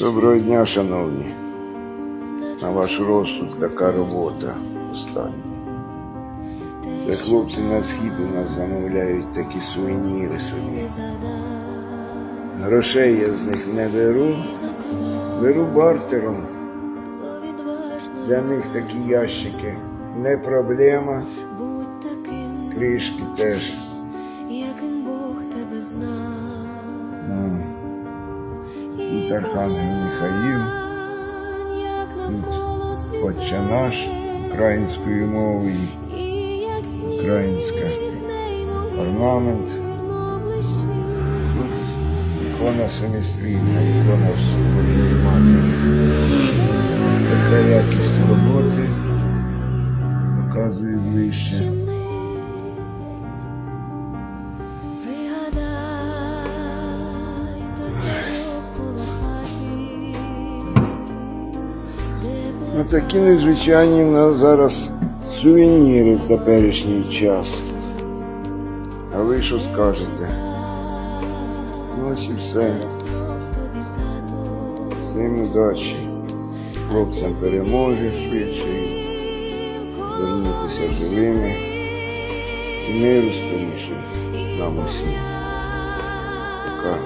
Доброго дня, шановні. На ваш розсуд така робота остання. Це хлопці на схід у нас замовляють такі сувеніри собі. Грошей я з них не беру, беру бартером. Для них такі ящики не проблема, кришки теж. яким Бог тебе знав. Тут Архангел Михаїл, тут Отче наш українською мовою, українська орнамент. Тут ікона семистрільна, ікона Божої Матері. Така якість Ну такі незвичайні в нас зараз сувеніри в теперішній час. А ви що скажете? Ну ось і все. Всім удачі. Хлопцям перемоги швидше. Вернутися живими. І миру скоріше нам усім. Пока.